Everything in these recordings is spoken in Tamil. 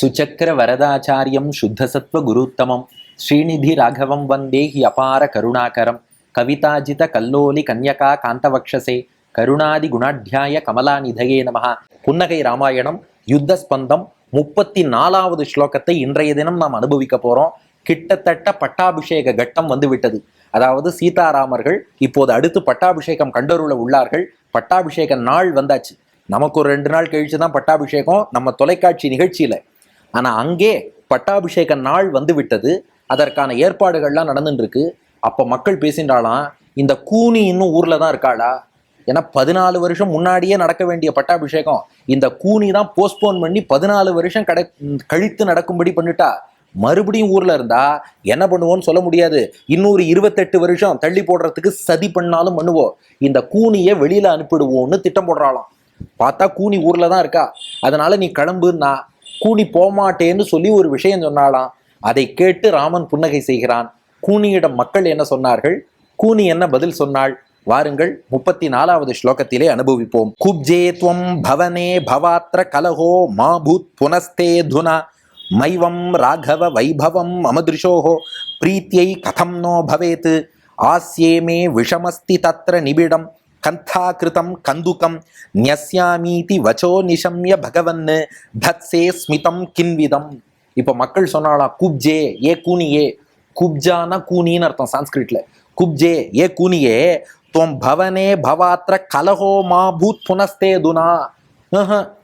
சுச்சக்கர வரதாச்சாரியம் சுத்தசத்வ குருத்தமம். ஸ்ரீநிதி ராகவம் வந்தே ஹி அபார கருணாகரம். கவிதாஜித கல்லோலி கன்யகா காந்தவக்ஷசே. கருணாதி குணாத்தியாய கமலாநிதயே நமஹ. புன்னகை ராமாயணம் யுத்த ஸ்பந்தம் முப்பத்தி நாலாவது ஸ்லோகத்தை இன்றைய தினம் நாம் அனுபவிக்க போறோம். கிட்டத்தட்ட பட்டாபிஷேக கட்டம் வந்து விட்டது அதாவது சீதாராமர்கள் இப்போது அடுத்து பட்டாபிஷேகம் கண்டருள உள்ளார்கள். பட்டாபிஷேக நாள் வந்தாச்சு. நமக்கு ஒரு ரெண்டு நாள் கழிச்சு தான் பட்டாபிஷேகம். நம்ம தொலைக்காட்சி நிகழ்ச்சியில ஆனால் அங்கே பட்டாபிஷேக நாள் வந்து விட்டது அதற்கான ஏற்பாடுகள்லாம் நடந்துட்டுருக்கு அப்போ மக்கள் பேசின்றாலாம் இந்த கூனி இன்னும் ஊரில் தான் இருக்காளா? ஏன்னா பதினாலு வருஷம் முன்னாடியே நடக்க வேண்டிய பட்டாபிஷேகம். இந்த கூனி தான் போஸ்ட்போன் பண்ணி பதினாலு வருஷம் கடை கழித்து நடக்கும்படி பண்ணிட்டா. மறுபடியும் ஊரில் இருந்தா என்ன பண்ணுவோம்னு சொல்ல முடியாது. இன்னொரு இருபத்தெட்டு வருஷம் தள்ளி போடுறதுக்கு சதி பண்ணாலும் பண்ணுவோம். இந்த கூனியை வெளியில் அனுப்பிடுவோம்னு திட்டம் போடுறாளாம். பார்த்தா கூனி ஊரில் தான் இருக்கா. அதனால நீ கிளம்புன்னா கூனி போமாட்டேன்னு சொல்லி ஒரு விஷயம் சொன்னாலாம் அதை கேட்டு ராமன் புன்னகை செய்கிறான். கூனியிடம் மக்கள் என்ன சொன்னார்கள்? கூனி என்ன பதில் சொன்னாள்? வாருங்கள் முப்பத்தி நாலாவது ஸ்லோகத்திலே அனுபவிப்போம். குப்ஜே துவம் பவனே பவாத்ர கலஹோ மா பூத் புனஸ்தே துனா. மைவம் ராகவ வைபவம் அமதிருஷோகோ பிரீத்தியை கதம் நோ பவேத் ஆஸ்யே மே விஷமஸ்தி தத்ர நிபிடம். கந்தாகிருதம் கந்துகம் ஞஸ்யாமீதி வச்சோ நிஷம்ய பகவன் தத்சே ஸ்மிதம் கின்விதம். இப்போ மக்கள் சொன்னாலாம் குப்ஜே ஏ கூனியே. குப்ஜானா கூனின்னு அர்த்தம் சான்ஸ்கிரிட்ல. குப்ஜே ஏ கூனியே துவம் பவனே பவாத்திர கலஹோ மா பூத் புனஸ்தே துனா.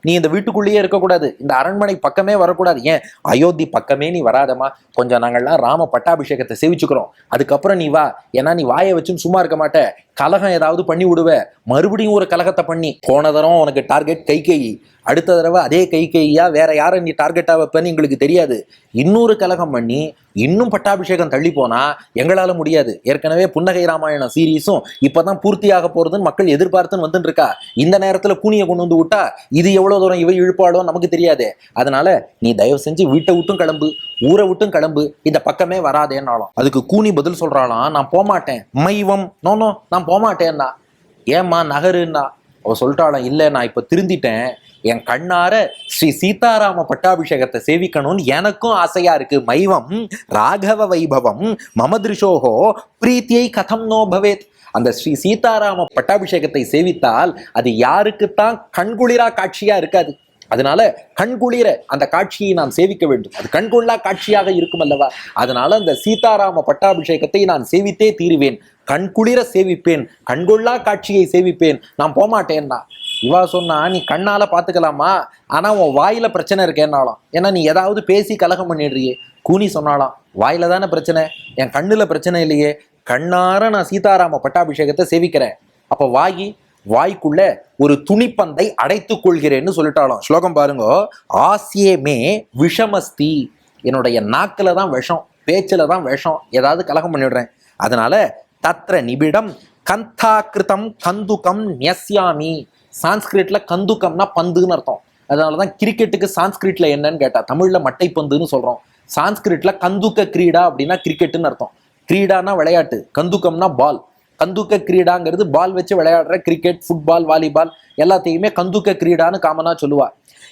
நீ இந்த வீட்டுக்குள்ளேயே இருக்கக்கூடாது. இந்த அரண்மனை பக்கமே வரக்கூடாது. ஏன்? அயோத்தி பக்கமே நீ வராதமா கொஞ்சம் நாங்கள்லாம் ராம பட்டாபிஷேகத்தை சேவிச்சுக்கிறோம். அதுக்கப்புறம் நீ வா. ஏன்னா நீ வாயை வச்சு சும்மா இருக்க மாட்ட. கலகம் ஏதாவது பண்ணி விடுவ. மறுபடியும் ஒரு கலகத்தை பண்ணி. போன தரம் உனக்கு டார்கெட் கை அடுத்த தடவை அதே கை கையா வேற யாரை நீ டார்கெட் வைப்பேன்னு எங்களுக்கு தெரியாது. இன்னொரு கலகம் பண்ணி இன்னும் பட்டாபிஷேகம் தள்ளி போனா எங்களால முடியாது. ஏற்கனவே புன்னகை ராமாயணம் சீரீஸும் இப்பதான் பூர்த்தியாக போறதுன்னு மக்கள் எதிர்பார்த்துன்னு வந்துட்டு இருக்கா. இந்த நேரத்துல கூனியை கொண்டு வந்து விட்டா இது எவ்வளவு தூரம் இவை இழுப்பாடோ நமக்கு தெரியாது. அதனால நீ தயவு செஞ்சு வீட்டை விட்டும் கிளம்பு ஊரை விட்டும் கிளம்பு இந்த பக்கமே வராதேன்னாலும் அதுக்கு கூனி பதில் சொல்றாளாம் நான் போமாட்டேன். மைவம் நோ நான் போமாட்டேன்னா. ஏம்மா நகருன்னா? அவ சொல்லிட்டாலும் இல்லை நான் இப்போ திருந்திட்டேன். என் கண்ணார ஸ்ரீ சீதாராம பட்டாபிஷேகத்தை சேவிக்கணும்னு எனக்கும் ஆசையா இருக்கு. மைவம் ராகவ வைபவம் மமதிருஷோகோ பிரீத்தியை கதம் நோ பவேத். அந்த ஸ்ரீ சீதாராம பட்டாபிஷேகத்தை சேவித்தால் அது யாருக்குத்தான் கண்குளிரா காட்சியா இருக்காது. அதனால கண்குளிர அந்த காட்சியை நான் சேவிக்க வேண்டும். அது கண்கொள்ளா காட்சியாக இருக்கும் அல்லவா? அதனால அந்த சீதாராம பட்டாபிஷேகத்தை நான் சேவித்தே தீருவேன். கண்குளிர சேவிப்பேன். கண்கொள்ளா காட்சியை சேவிப்பேன். நான் போமாட்டேன்னா. இவா சொன்னா நீ கண்ணால பாத்துக்கலாமா? ஆனா உன் வாயில பிரச்சனை இருக்கேன்னாலும் ஏன்னா நீ ஏதாவது பேசி கலகம் பண்ணிடுறியே. கூனி சொன்னாலாம் வாயில தானே பிரச்சனை? என் கண்ணுல பிரச்சனை இல்லையே. கண்ணார நான் சீதாராம பட்டாபிஷேகத்தை சேவிக்கிறேன். அப்போ வாயி வாய்க்குள்ள ஒரு துணிப்பந்தை அடைத்துக் கொள்கிறேன்னு சொல்லிட்டாலும். ஸ்லோகம் பாருங்க. ஆசியே மே விஷமஸ்தி. என்னுடைய நாக்கில் தான் விஷம் பேச்சில் தான் விஷம். ஏதாவது கலகம் பண்ணிடுறேன். அதனால தத்ர நிபிடம் கந்தாகிருதம் கந்துகம் நியஸ்யாமி சான்ஸ்கிரிட்ல கந்துக்கம்னா பந்துன்னு அர்த்தம். அதனாலதான் கிரிக்கெட்டுக்கு சான்ஸ்கிரிட்ல என்னன்னு கேட்டா தமிழ்ல மட்டை பந்துன்னு சொல்றோம். சான்ஸ்கிரிட்ல கந்துக்க கிரீடா அப்படின்னா கிரிக்கெட்டுன்னு அர்த்தம். கிரீடானா விளையாட்டு கந்துக்கம்னா பால். கந்துக்க கிரீடாங்கிறது பால் வச்சு விளையாடுற கிரிக்கெட் ஃபுட்பால் வாலிபால் எல்லாத்தையுமே கந்துக்க கிரீடான்னு காமனா சொல்லுவா.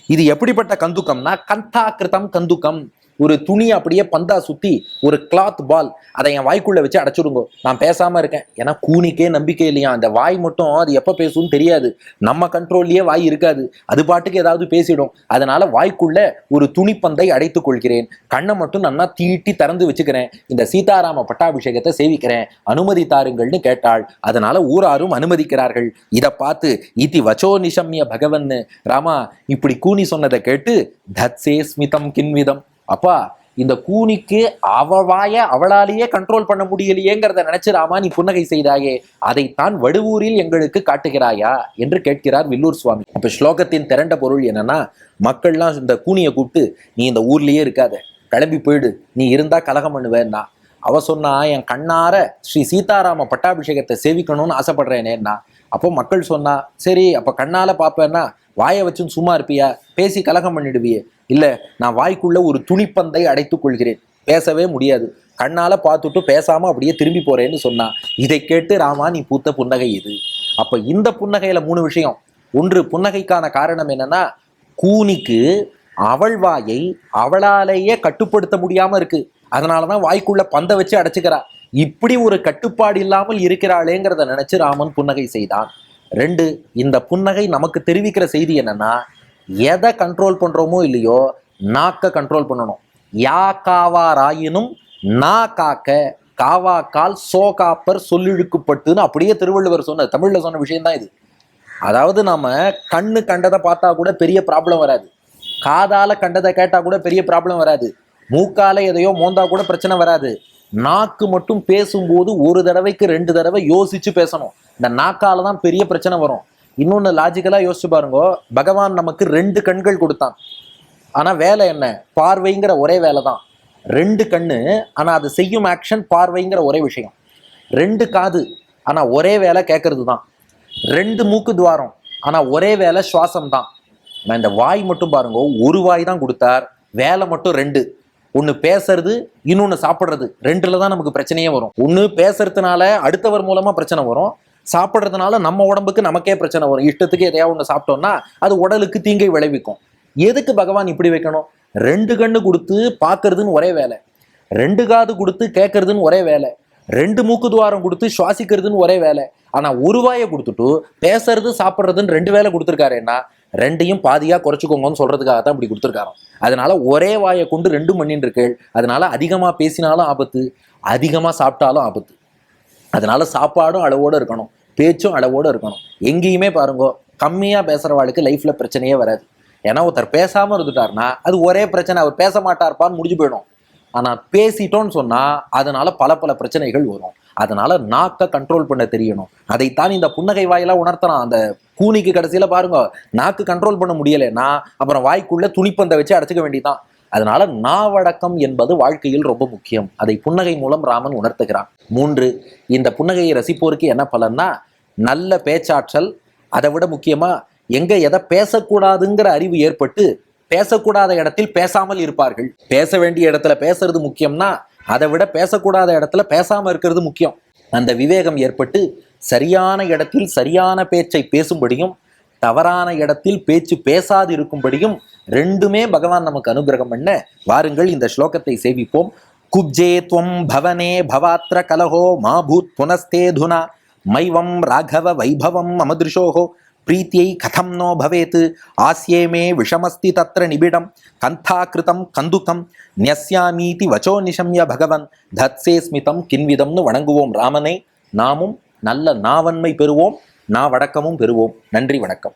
இது எப்படிப்பட்ட கந்துக்கம்னா கந்தாக்கிருதம் கந்துக்கம். ஒரு துணி அப்படியே பந்தா சுத்தி ஒரு கிளாத் பால் அதை என் வாய்க்குள்ள வச்சு அடைச்சிடுங்க. நான் பேசாம இருக்கேன். ஏன்னா கூனிக்கே நம்பிக்கை இல்லையா? அந்த வாய் மட்டும் அது எப்ப பேசும்னு தெரியாது. நம்ம கண்ட்ரோல்லயே வாய் இருக்காது. அது பாட்டுக்கு ஏதாவது பேசிடும். அதனால வாய்க்குள்ள ஒரு துணிப்பந்தை அடைத்துக் கொள்கிறேன். கண்ணை மட்டும் நன்னா தீட்டி திறந்து வச்சுக்கிறேன். இந்த சீதாராம பட்டாபிஷேகத்தை சேவிக்கிறேன். அனுமதி தாருங்கள்னு கேட்டாள். அதனால ஊராரும் அனுமதிக்கிறார்கள். இதை பார்த்து இதி வச்சோ நிஷம்ய பகவன் ராமா இப்படி கூனி சொன்னதை கேட்டு தத்சே ஸ்மிதம் கின்விதம். அப்பா இந்த கூனிக்கு அவவாய அவளாலேயே கண்ட்ரோல் பண்ண முடியலையேங்கிறத நினைச்சு ராமா நீ புன்னகை செய்தாயே அதைத்தான் வடுவூரில் எங்களுக்கு காட்டுகிறாயா என்று கேட்கிறார் வில்லூர் சுவாமி. அப்ப ஸ்லோகத்தின் திரண்ட பொருள் என்னன்னா மக்கள்லாம் இந்த கூனியை கூப்பிட்டு நீ இந்த ஊர்லயே இருக்காத கிளம்பி போயிடு நீ இருந்தா கலகம் பண்ணுவேன்னா. அவ சொன்னா என் கண்ணார ஸ்ரீ சீதாராம பட்டாபிஷேகத்தை சேவிக்கணும்னு ஆசைப்படுறேனேன்னா. அப்போ மக்கள் சொன்னா சரி அப்ப கண்ணால பாப்பேன்னா வாயை வச்சுன்னு சும்மா இருப்பியா? பேசி கலகம் பண்ணிடுவியே. இல்லை நான் வாய்க்குள்ள ஒரு துணிப்பந்தை அடைத்துக் கொள்கிறேன். பேசவே முடியாது. கண்ணால பார்த்துட்டு பேசாம அப்படியே திரும்பி போறேன்னு சொன்னா இதை கேட்டு ராமா நீ பூத்த புன்னகை இது அப்ப இந்த புன்னகையில மூணு விஷயம். ஒன்று புன்னகைக்கான காரணம் என்னன்னா கூனிக்கு அவள் வாயை அவளாலேயே கட்டுப்படுத்த முடியாம இருக்கு. அதனாலதான் வாய்க்குள்ள பந்தை வச்சு அடைச்சுக்கிறா. இப்படி ஒரு கட்டுப்பாடு இல்லாமல் இருக்கிறாளேங்கிறத நினைச்சு ராமன் புன்னகை செய்தான். ரெண்டு இந்த புன்னகை நமக்கு தெரிவிக்கிற செய்தி என்னன்னா எதை கண்ட்ரோல் பண்ணுறோமோ இல்லையோ நாக்க கண்ட்ரோல் பண்ணணும். யா காவாராயினும் நா காக்க காவாக்கால் சோ காப்பர் சொல்லிழுக்குப்பட்டுன்னு அப்படியே திருவள்ளுவர் சொன்ன தமிழில் சொன்ன விஷயம்தான் இது. அதாவது நம்ம கண்ணு கண்டதை பார்த்தா கூட பெரிய ப்ராப்ளம் வராது. காதால கண்டதை கேட்டால் கூட பெரிய ப்ராப்ளம் வராது. மூக்கால எதையோ மோந்தா கூட பிரச்சனை வராது. நாக்கு மட்டும் பேசும்போது ஒரு தடவைக்கு ரெண்டு தடவை யோசிச்சு பேசணும். இந்த நாக்கால தான் பெரிய பிரச்சனை வரும். இன்னொன்று லாஜிக்கலாக யோசிச்சு பாருங்க. பகவான் நமக்கு ரெண்டு கண்கள் கொடுத்தான். ஆனால் வேலை என்ன? பார்வைங்கிற ஒரே வேலை தான். ரெண்டு கண்ணு ஆனால் அது செய்யும் ஆக்ஷன் பார்வைங்கிற ஒரே விஷயம். ரெண்டு காது ஆனால் ஒரே வேலை கேட்கறது தான். ரெண்டு மூக்கு துவாரம் ஆனால் ஒரே வேலை சுவாசம் தான். நான் இந்த வாய் மட்டும் பாருங்க ஒரு வாய் தான் கொடுத்தார். வேலை மட்டும் ரெண்டு. ஒன்று பேசுறது இன்னொன்று சாப்பிட்றது. ரெண்டில் தான் நமக்கு பிரச்சனையே வரும். ஒன்று பேசுறதுனால அடுத்தவர் மூலமாக பிரச்சனை வரும். சாப்பிட்றதுனால நம்ம உடம்புக்கு நமக்கே பிரச்சனை வரும். இஷ்டத்துக்கு எதையாவது ஒன்று சாப்பிட்டோம்னா அது உடலுக்கு தீங்கை விளைவிக்கும். எதுக்கு பகவான் இப்படி வைக்கணும்? ரெண்டு கண்ணு கொடுத்து பார்க்கறதுன்னு ஒரே வேலை. ரெண்டு காது கொடுத்து கேட்கறதுன்னு ஒரே வேலை. ரெண்டு மூக்கு துவாரம் கொடுத்து சுவாசிக்கிறதுன்னு ஒரே வேலை. ஆனால் ஒரு வாயை கொடுத்துட்டு பேசுறது சாப்பிட்றதுன்னு ரெண்டு வேலை கொடுத்துருக்காருன்னா ரெண்டையும் பாதியாக குறைச்சிக்கோங்கன்னு சொல்கிறதுக்காக தான் இப்படி கொடுத்துருக்காராம். அதனால ஒரே வாயை கொண்டு ரெண்டு மண்ணின்னு இருக்கேள். அதனால அதிகமாக பேசினாலும் ஆபத்து அதிகமாக சாப்பிட்டாலும் ஆபத்து. அதனால சாப்பாடும் அளவோடு இருக்கணும் பேச்சும் அளவோடு இருக்கணும். எங்கேயுமே பாருங்கோ கம்மியாக பேசுகிறவாளுக்கு லைஃப்பில் பிரச்சனையே வராது. ஏன்னா ஒருத்தர் பேசாமல் இருந்துட்டாருன்னா அது ஒரே பிரச்சனை அவர் பேச மாட்டார்ப்பான்னு முடிஞ்சு போயிடும். ஆனால் பேசிட்டோம்னு சொன்னால் அதனால் பல பல பிரச்சனைகள் வரும். அதனால் நாக்கை கண்ட்ரோல் பண்ண தெரியணும். அதைத்தான் இந்த புன்னகை வாயிலாக உணர்த்தலாம். அந்த கூனிக்கு கடைசியில் பாருங்க நாக்கு கண்ட்ரோல் பண்ண முடியலைன்னா அப்புறம் வாய்க்குள்ளே துணிப்பந்தை வச்சு அடைச்சிக்க வேண்டியதான் அதனால நாவடக்கம் என்பது வாழ்க்கையில் ரொம்ப முக்கியம். அதை புன்னகை மூலம் ராமன் உணர்த்துகிறான். மூன்று இந்த புன்னகையை ரசிப்போருக்கு என்ன பலன்னா நல்ல பேச்சாற்றல் அதை விட முக்கியமாக எங்கே எதை பேசக்கூடாதுங்கிற அறிவு ஏற்பட்டு பேசக்கூடாத இடத்தில் பேசாமல் இருப்பார்கள். பேச வேண்டிய இடத்துல பேசுறது முக்கியம்னா அதை விட பேசக்கூடாத இடத்துல பேசாமல் இருக்கிறது முக்கியம். அந்த விவேகம் ஏற்பட்டு சரியான இடத்தில் சரியான பேச்சை பேசும்படியும் தவறான இடத்தில் பேச்சு பேசாது இருக்கும்படியும் ரெண்டுமே பகவான் நமக்கு அனுகிரகம் பண்ண வாருங்கள் இந்த ஸ்லோகத்தை சேவிப்போம். குப்ஜே துவம் பவனே பவாத்ர கலஹோ மா பூத் புனஸ்தேதுனா. மைவம் ராகவ வைபவம் அமதிருஷோகோ பிரீத்தியை கதம் நோ பவேத் ஆஸ்யே மே விஷமஸ்தி தத்திர நிபிடம். கந்தாகிருதம் கந்துக்கம். நியஸ்யாமீதி வச்சோ நிஷம்ய பகவன். தத்சே ஸ்மிதம் கின்விதம்னு வணங்குவோம் ராமனை. நாமும் நல்ல நாவன்மை பெறுவோம். நாவடக்கமும் பெறுவோம். நன்றி வணக்கம்.